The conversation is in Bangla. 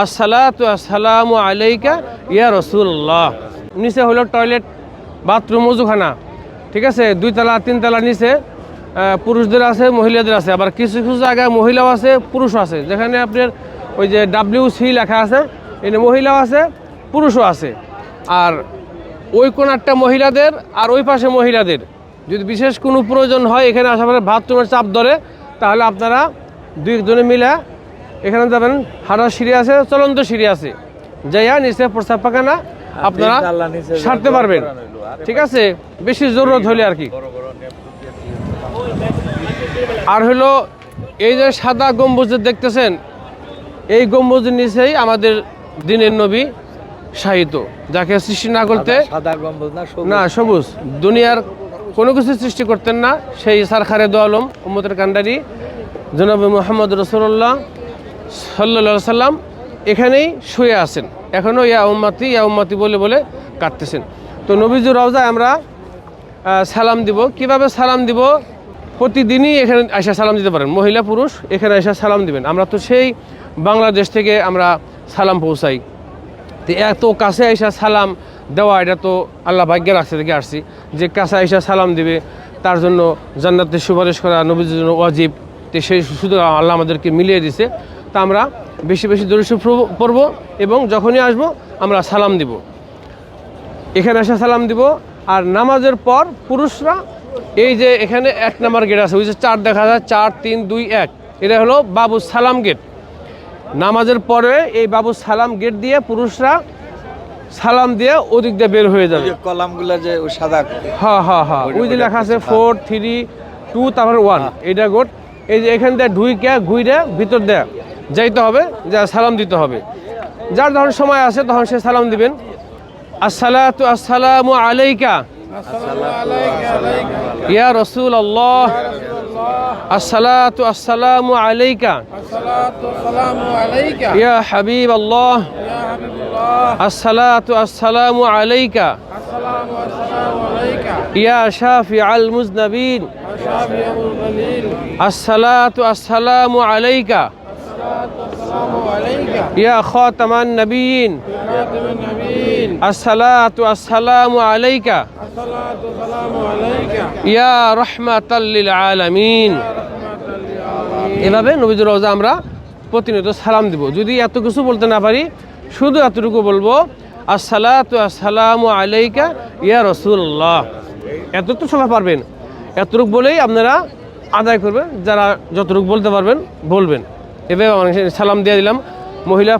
আসসালাতু আসসালামু আলাইকা ইয়া রসুল্লাহ নিচে হলো টয়লেট বাথরুম উজুখানা। ঠিক আছে? দুই তালা তিন তালা নিচে পুরুষদের আছে, মহিলাদের আছে। আবার কিছু কিছু জায়গায় মহিলাও আছে, পুরুষও আছে। যেখানে আপনার ওই যে ডাব্লিউ সি লেখা আছে এখানে মহিলাও আছে, পুরুষও আছে। আর ওই কোনারটা মহিলাদের, আর ওই পাশে মহিলাদের। যদি বিশেষ কোনো প্রয়োজন হয়, এখানে আসার বাথরুমের চাপ ধরে, তাহলে আপনারা দুইজনে মিলে এখানে যাবেন হাঁটার সিঁড়ি আছে চলন্ত সিঁড়ি আছে। যাইয়া নিচে প্রস্তাব পাখানা আপনারা সারতে পারবেন। ঠিক আছে বেশি জরুরত হলে আর কি। আর হলো এই যে সাদা গম্বুজ দেখতেছেন এই গম্বুজের নিচেই আমাদের দিনের নবী সাহিত্য যাকে সৃষ্টি না করতে না সবুজ। দুনিয়ার কোনো কিছু সৃষ্টি করতেন না। সেই সারখারে দো আলম উম্মতের কান্ডারি জনাব মোহাম্মদ রসুল্লাহ সাল্লা সাল্লাম এখানেই শুয়ে আছেন। এখনও ইয়া উম্মাতি ইয়া উম্মাতি বলে বলে কাটতেছেন তো নবীজুর রওজায় আমরা সালাম দিব। কীভাবে সালাম দিব? প্রতিদিনই এখানে আয়সা সালাম দিতে পারেন। মহিলা, পুরুষ, এখানে আয়সা সালাম দিবেন। আমরা তো সেই বাংলাদেশ থেকে আমরা সালাম পৌঁছাই। তো এত কাছে আইসা সালাম দেওয়া, এটা তো আল্লাহ ভাগ্যের রাখছে থেকে আসছি যে কাছে আইসা সালাম দিবে। তার জন্য জান্নাতের সুপারিশ করা নবীর জন্য ওয়াজিব। তো সেই শুধু আল্লাহ আমাদেরকে মিলিয়ে দিছে। তা আমরা বেশি বেশি দরিদ্র পড়ব এবং যখনই আসব আমরা সালাম দিব। এখানে এসে সালাম দিব। আর নামাজের পর পুরুষরা এই যে এখানে এক নাম্বার গেট আছে ওই যে চার দেখা যায় চার তিন দুই এক। এটা হলো বাবু সালাম গেট নামাজের পরে এই বাবু সালাম গেট দিয়ে পুরুষরা সালাম দিয়ে ওদিক দিয়ে বের হয়ে যাবে। কলামগুলো যে ওই সাদা হ্যাঁ হ্যাঁ হ্যাঁ। ওই যে লেখা আছে ফোর থ্রি টু তারপর ওয়ান এইটা গোট এই যে এখান দিয়ে ঢুইকে ঘুইরে ভিতর দেয়া যাইতে হবে, যা সালাম দিতে হবে। যার যখন সময় আছে তখন সে সালাম দিবেন। আসসালাতু আসসালামু আলাইকা। ইয়া রসুল আল্লাহ আসসালাতু আসসালামু আলাইকা। ইয়া হাবিব আল্লাহ আসসালাতু আসসালামু আলাইকা। ইয়া শাফি আল মুজনবিন। আসসালাতু আসসালামু আলাইকা। ইয়া খতামান নবীন আসসালাতু আসসালামু আলাইকা ইয়া রহমাতাল্লিল আলামিন এভাবে নবীজুর রওজা আমরা প্রতিনিয়ত সালাম দিব। যদি এত কিছু বলতে না পারি, শুধু এতটুকু বলব, আসসালাতু আসসালামু আলাইকা ইয়া রসুল্লাহ এতটুকু সবাই পারবেন। এতটুকু বলেই আপনারা আদায় করবেন, যারা যতটুকু বলতে পারবেন, বলবেন। এভাবে সালাম দিয়ে দিলাম। মহিলা